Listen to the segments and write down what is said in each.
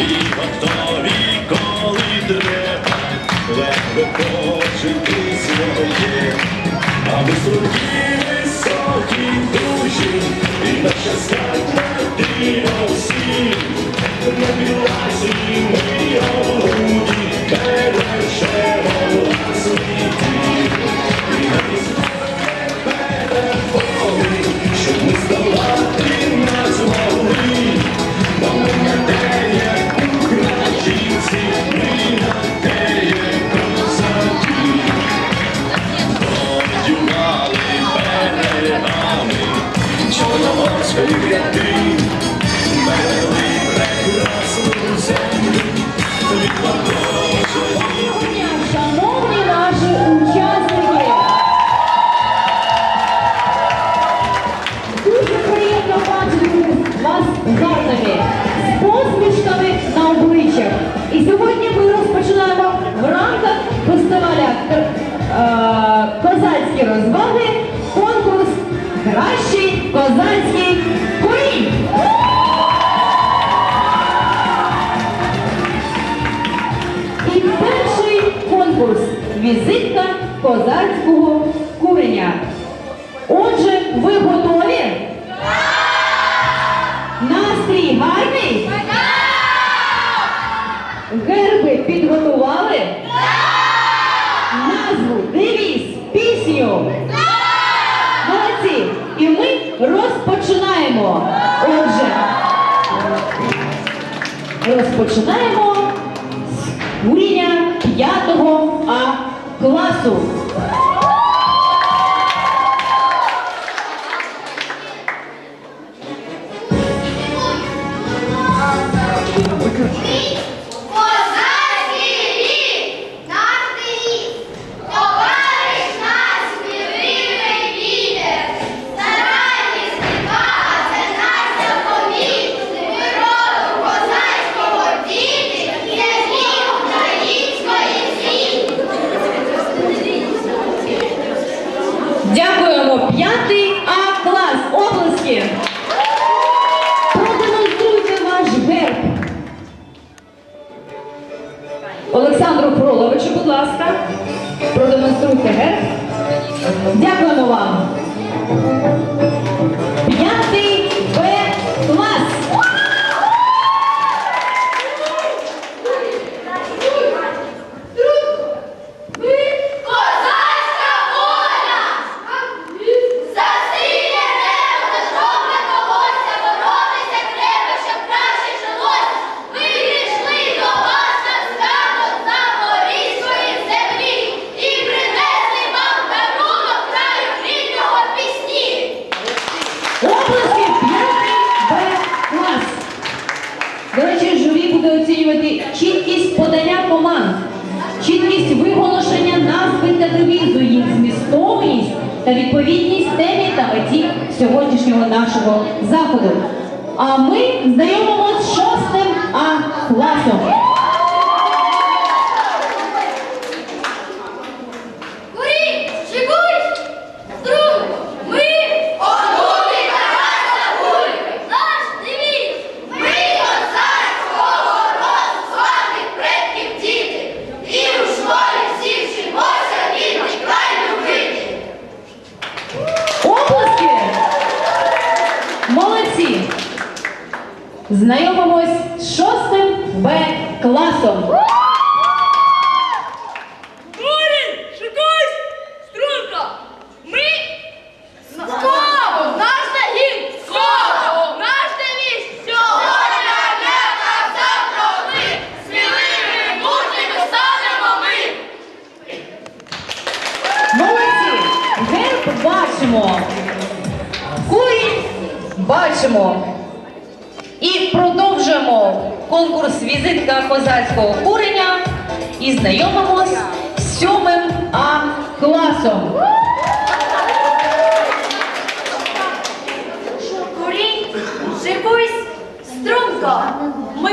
і готові, коли треба, легко пожити своє, а ми струнки високі душі, і на щастя на всі, не білася. найкращий козацький курінь! І перший конкурс візитка козацького куреня. Отже, ви готові. починаємо з куріння п'ятого А класу. та відповідність темі та меті сьогоднішнього нашого заходу. А ми знайомимо. Янка, ми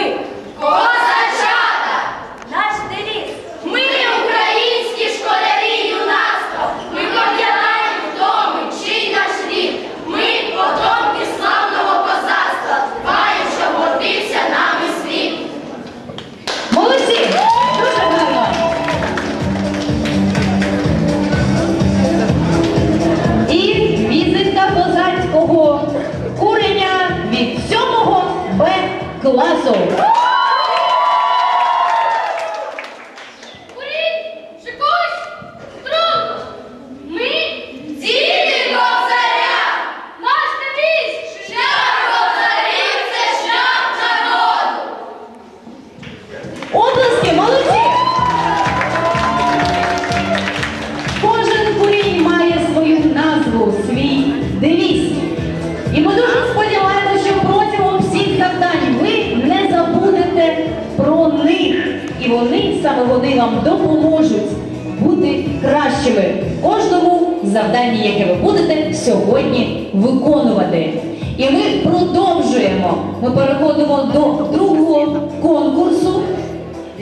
кожному завдання, яке ви будете сьогодні виконувати. І ми продовжуємо. Ми переходимо до другого конкурсу.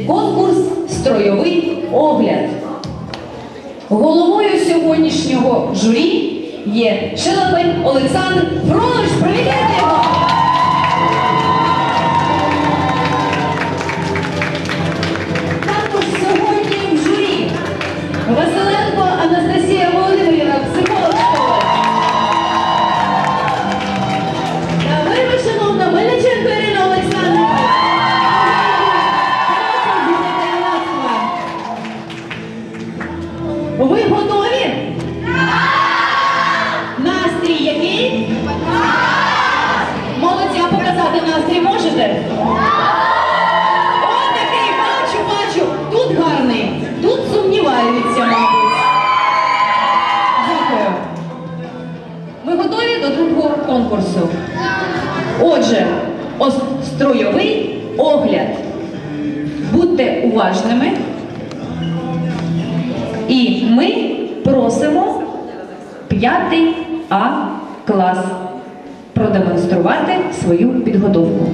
Конкурс Стройовий огляд. Головою сьогоднішнього журі є Шелепень Олександр Фронович. Привітайте його! уважними. І ми просимо п'ятий А клас продемонструвати свою підготовку.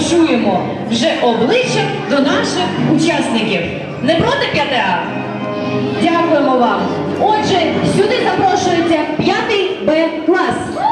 почуємо вже обличчя до наших учасників. Не проти 5А? Дякуємо вам. Отже, сюди запрошується 5 Б клас.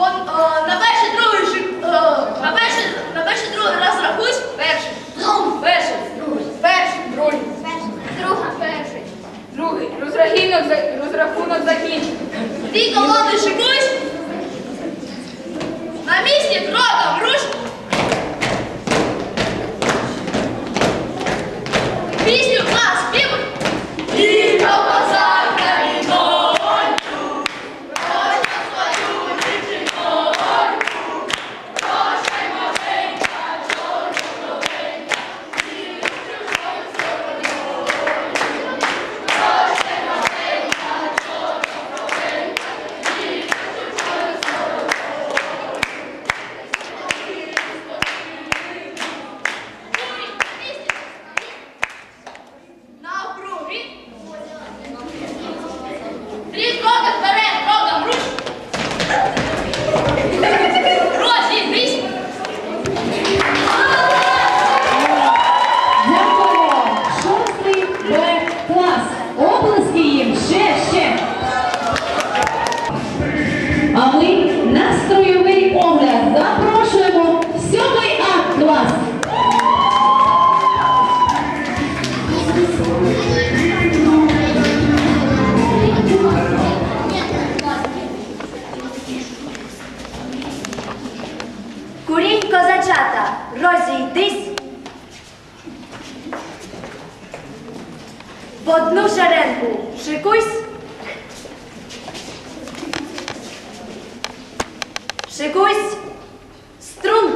Бо о, е, на перший другий о, е, на перший, на перший другий раз рахусь перший. Другий. Перший, другий, перший, другий, друга, перший, другий. Розрахунок, розрахунок закінчений. Дві колони шикують.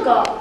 God.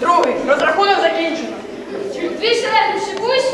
Другий. Розрахунок закінчено. Дві середні шикусь.